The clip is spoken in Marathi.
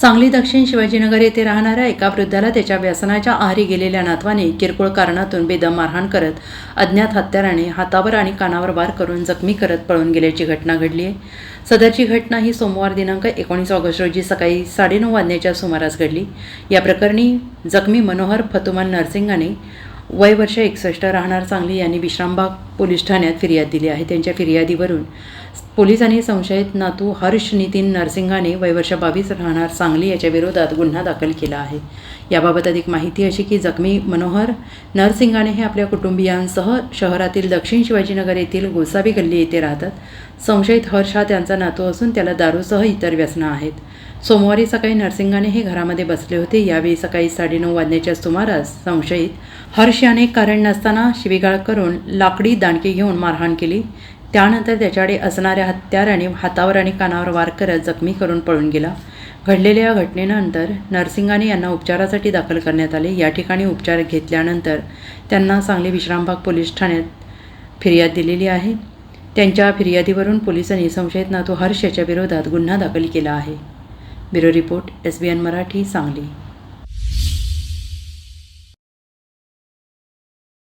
सांगली दक्षिण शिवाजीनगर येथे राहणाऱ्या एका वृद्धाला त्याच्या व्यसनाच्या आहारी गेलेल्या नातवाने किरकोळ कारणातून बेदम मारहाण करत अज्ञात हत्याराने हातावर आणि कानावर वार करून जखमी करत पळून गेल्याची घटना घडली आहे. सदरची घटना ही सोमवार दिनांक एकोणीस ऑगस्ट रोजी सकाळी साडेनऊ वाजण्याच्या सुमारास घडली. या प्रकरणी जखमी मनोहर फतुमान नरसिंगाने वय वर्ष एकसष्ट राहणार सांगली यांनी विश्रामबाग पोलीस ठाण्यात फिर्याद दिली आहे. त्यांच्या फिर्यादीवरून पोलिसांनी संशयित नातू हर्ष नितीन नरसिंगाने वयवर्ष बावीस राहणार सांगली याच्या विरोधात गुन्हा दाखल केला आहे. याबाबत अधिक माहिती अशी की जखमी मनोहर नरसिंगाने हे आपल्या कुटुंबियांसह शहरातील दक्षिण शिवाजीनगर येथील गोसावी गल्ली येथे राहतात. संशयित हर्ष हा त्यांचा नातू असून त्याला दारूसह इतर व्यसनं आहेत. सोमवारी सकाळी नरसिंगाने हे घरामध्ये बसले होते. यावेळी सकाळी साडेनऊ वाजण्याच्या सुमारास संशयित हर्ष याने कारण नसताना शिवीगाळ करून लाकडी दांडकी घेऊन मारहाण केली. त्यानंतर त्याच्याकडे असणाऱ्या हत्याराने हातावर आणि कानावर वार करत जखमी करून पळून गेला. घडलेल्या या घटनेनंतर नरसिंगाने यांना उपचारासाठी दाखल करण्यात आले. या ठिकाणी उपचार घेतल्यानंतर त्यांना सांगली विश्रामबाग पोलीस ठाण्यात फिर्याद दिलेली आहे. त्यांच्या फिर्यादीवरून पोलिसांनी संशयित नातू हर्ष याच्या विरोधात गुन्हा दाखल केला आहे. Bureau report S B N Marathi Sangli.